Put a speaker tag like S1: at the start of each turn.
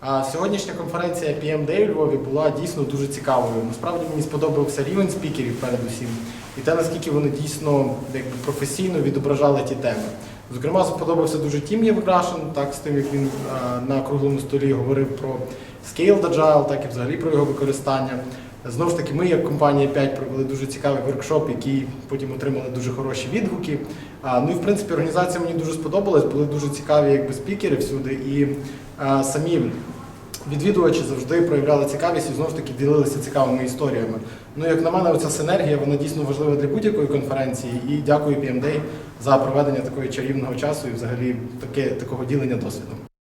S1: А сьогоднішня конференція PMD у Львові була дійсно дуже цікавою. Насправді мені сподобався рівень спікерів передусім і те, наскільки вони дійсно якби, професійно відображали ті теми. Зокрема, сподобався дуже Тім Євграшин, так з тим, як він а, на круглому столі говорив про Scaled Agile, так і взагалі про його використання. Знову ж таки, ми, як компанія 5, провели дуже цікавий воркшоп, який потім отримали дуже хороші відгуки. Ну і в принципі організація мені дуже сподобалась, були дуже цікаві якби, спікери всюди, і а, самі відвідувачі завжди проявляли цікавість і знову ж таки ділилися цікавими історіями. Ну, як на мене, оця синергія вона дійсно важлива для будь-якої конференції. І дякую PMDay за проведення такого чарівного часу і взагалі таке, такого ділення досвідом.